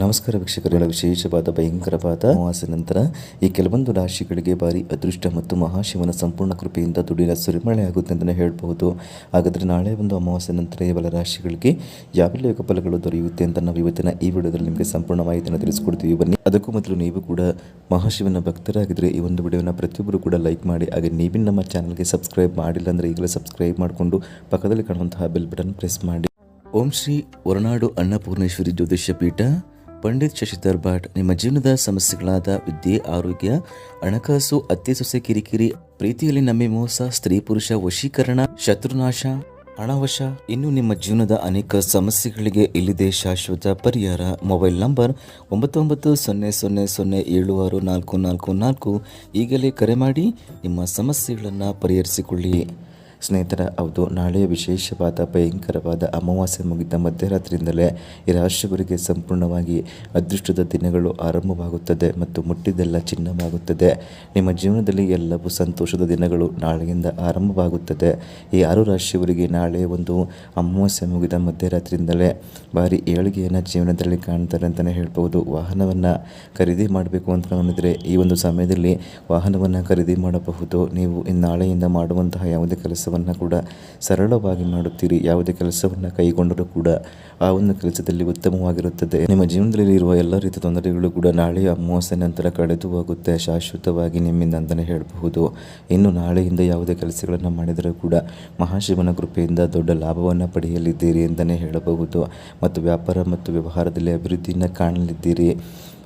ನಮಸ್ಕಾರ ವೀಕ್ಷಕರುಗಳ ವಿಶೇಷವಾದ ಭಯಂಕರವಾದ ಅಮಾವಾಸ್ಯ ನಂತರ ಈ ಕೆಲವೊಂದು ರಾಶಿಗಳಿಗೆ ಭಾರಿ ಅದೃಷ್ಟ ಮತ್ತು ಮಹಾಶಿವನ ಸಂಪೂರ್ಣ ಕೃಪೆಯಿಂದ ದುಡಿನ ಸುರಿಮಳೆ ಆಗುತ್ತೆ ಅಂತಲೇ ಹೇಳಬಹುದು. ಹಾಗಾದರೆ ನಾಳೆ ಒಂದು ಅಮಾವಾಸ್ಯ ನಂತರ ಇವೆಲ್ಲ ರಾಶಿಗಳಿಗೆ ಯಾವೆಲ್ಲ ಯೋಗ ಫಲಗಳು ದೊರೆಯುತ್ತೆ ಅಂತ ನಾವು ಇವತ್ತಿನ ಈ ವಿಡಿಯೋದಲ್ಲಿ ನಿಮಗೆ ಸಂಪೂರ್ಣ ಮಾಹಿತಿಯನ್ನು ತಿಳಿಸ್ಕೊಡ್ತೀವಿ. ಬನ್ನಿ, ಅದಕ್ಕೂ ಮೊದಲು ನೀವು ಕೂಡ ಮಹಾಶಿವನ ಭಕ್ತರಾಗಿದ್ದರೆ ಈ ಒಂದು ವಿಡಿಯೋನ ಪ್ರತಿಯೊಬ್ಬರು ಕೂಡ ಲೈಕ್ ಮಾಡಿ, ಹಾಗೆ ನೀವಿನ ನಮ್ಮ ಚಾನಲ್ಗೆ ಸಬ್ಸ್ಕ್ರೈಬ್ ಮಾಡಿಲ್ಲ ಅಂದರೆ ಈಗಲೇ ಸಬ್ಸ್ಕ್ರೈಬ್ ಮಾಡಿಕೊಂಡು ಪಕ್ಕದಲ್ಲಿ ಕಾಣುವಂತಹ ಬೆಲ್ ಬಟನ್ ಪ್ರೆಸ್ ಮಾಡಿ. ಓಂ ಶ್ರೀ ಹೊರನಾಡು ಅನ್ನಪೂರ್ಣೇಶ್ವರಿ ಜ್ಯೋತಿಷ್ಯ ಪೀಠ ಪಂಡಿತ್ ಶಶಿಧರ್ ಭಟ್ ನಿಮ್ಮ ಜೀವನದ ಸಮಸ್ಯೆಗಳಾದ ವಿದ್ಯೆ, ಆರೋಗ್ಯ, ಹಣಕಾಸು ಅತ್ತೆ ಸೊಸೆ ಕಿರಿಕಿರಿ, ಪ್ರೀತಿಯಲ್ಲಿ ನಂಬಿ ಮೋಸ, ಸ್ತ್ರೀ ಪುರುಷ, ವಶೀಕರಣ, ಶತ್ರುನಾಶ ಹಣವಶ ಇನ್ನು ನಿಮ್ಮ ಜೀವನದ ಅನೇಕ ಸಮಸ್ಯೆಗಳಿಗೆ ಇಲ್ಲಿದೆ ಶಾಶ್ವತ ಪರಿಹಾರ. ಮೊಬೈಲ್ ನಂಬರ್ ಒಂಬತ್ತು ಒಂಬತ್ತು ಸೊನ್ನೆ ಸೊನ್ನೆ ಸೊನ್ನೆ ಏಳು ಆರು ನಾಲ್ಕು ನಾಲ್ಕು ನಾಲ್ಕು. ಈಗಲೇ ಕರೆ ಮಾಡಿ ನಿಮ್ಮ ಸಮಸ್ಯೆಗಳನ್ನು ಪರಿಹರಿಸಿಕೊಳ್ಳಿ. ಸ್ನೇಹಿತರ, ಹೌದು. ನಾಳೆಯ ವಿಶೇಷವಾದ, ಭಯಂಕರವಾದ ಅಮಾವಾಸ್ಯೆ ಮುಗಿದ ಮಧ್ಯರಾತ್ರಿಯಿಂದಲೇ ಈ ರಾಶಿಯವರಿಗೆ ಸಂಪೂರ್ಣವಾಗಿ ಅದೃಷ್ಟದ ದಿನಗಳು ಆರಂಭವಾಗುತ್ತದೆ ಮತ್ತು ಮುಟ್ಟಿದೆಲ್ಲ ಚಿನ್ನವಾಗುತ್ತದೆ. ನಿಮ್ಮ ಜೀವನದಲ್ಲಿ ಎಲ್ಲವೂ ಸಂತೋಷದ ದಿನಗಳು ನಾಳೆಯಿಂದ ಆರಂಭವಾಗುತ್ತದೆ. ಈ ಆರು ರಾಶಿಯವರಿಗೆ ನಾಳೆ ಒಂದು ಅಮಾವಾಸ್ಯೆ ಮುಗಿದ ಮಧ್ಯರಾತ್ರಿಯಿಂದಲೇ ಭಾರಿ ಏಳಿಗೆಯನ್ನು ಜೀವನದಲ್ಲಿ ಕಾಣ್ತಾರೆ ಅಂತಲೇ ಹೇಳ್ಬೋದು ವಾಹನವನ್ನು ಖರೀದಿ ಮಾಡಬೇಕು ಅಂತ ನೋಡಿದರೆ ಈ ಒಂದು ಸಮಯದಲ್ಲಿ ವಾಹನವನ್ನು ಖರೀದಿ ಮಾಡಬಹುದು. ನೀವು ನಾಳೆಯಿಂದ ಮಾಡುವಂತಹ ಯಾವುದೇ ಕೆಲಸವನ್ನು ಕೂಡ ಸರಳವಾಗಿ ಮಾಡುತ್ತೀರಿ. ಯಾವುದೇ ಕೆಲಸವನ್ನು ಕೈಗೊಂಡರೂ ಕೂಡ ಆ ಒಂದು ಕೆಲಸದಲ್ಲಿ ಉತ್ತಮವಾಗಿರುತ್ತದೆ. ನಿಮ್ಮ ಜೀವನದಲ್ಲಿ ಇರುವ ಎಲ್ಲ ರೀತಿಯ ತೊಂದರೆಗಳು ಕೂಡ ನಾಳೆ ಅಮಾವಾಸ್ಯೆ ನಂತರ ಕಳೆದು ಹೋಗುತ್ತೆ. ಶಾಶ್ವತವಾಗಿ ನಿಮ್ಮಿಂದ ಅಂತಲೇ ಹೇಳಬಹುದು. ಇನ್ನು ನಾಳೆಯಿಂದ ಯಾವುದೇ ಕೆಲಸಗಳನ್ನು ಮಾಡಿದರೂ ಕೂಡ ಮಹಾಶಿವನ ಕೃಪೆಯಿಂದ ದೊಡ್ಡ ಲಾಭವನ್ನು ಪಡೆಯಲಿದ್ದೀರಿ ಅಂತಲೇ ಹೇಳಬಹುದು. ಮತ್ತು ವ್ಯಾಪಾರ ಮತ್ತು ವ್ಯವಹಾರದಲ್ಲಿ ಅಭಿವೃದ್ಧಿಯನ್ನು ಕಾಣಲಿದ್ದೀರಿ.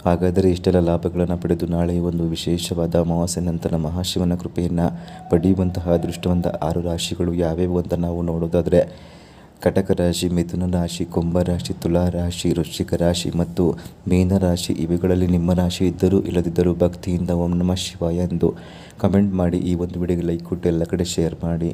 ಹಾಗಾದರೆ ಇಷ್ಟೆಲ್ಲ ಲಾಭಗಳನ್ನು ಪಡೆದು ನಾಳೆ ಒಂದು ವಿಶೇಷವಾದ ಅಮಾವಾಸ್ಯ ನಂತರ ಮಹಾಶಿವನ ಕೃಪೆಯನ್ನು ಪಡೆಯುವಂತಹ ಅದೃಷ್ಟವಂತ ಆರು ರಾಶಿಗಳು ಯಾವ್ಯಾವು ಅಂತ ನಾವು ನೋಡೋದಾದರೆ ಕಟಕ ರಾಶಿ, ಮಿಥುನ ರಾಶಿ, ಕುಂಭ ರಾಶಿ, ತುಲಾ ರಾಶಿ, ವೃಶ್ಚಿಕ ರಾಶಿ ಮತ್ತು ಮೀನ ರಾಶಿ, ಇವುಗಳಲ್ಲಿ ನಿಮ್ಮ ರಾಶಿ ಇದ್ದರೂ ಇಲ್ಲದಿದ್ದರೂ ಭಕ್ತಿಯಿಂದ ಓಂ ನಮಃ ಶಿವಾಯ ಎಂದು ಕಮೆಂಟ್ ಮಾಡಿ ಈ ಒಂದು ವಿಡಿಯೋಗೆ ಲೈಕ್ ಕೊಟ್ಟು ಎಲ್ಲ ಕಡೆ ಶೇರ್ ಮಾಡಿ.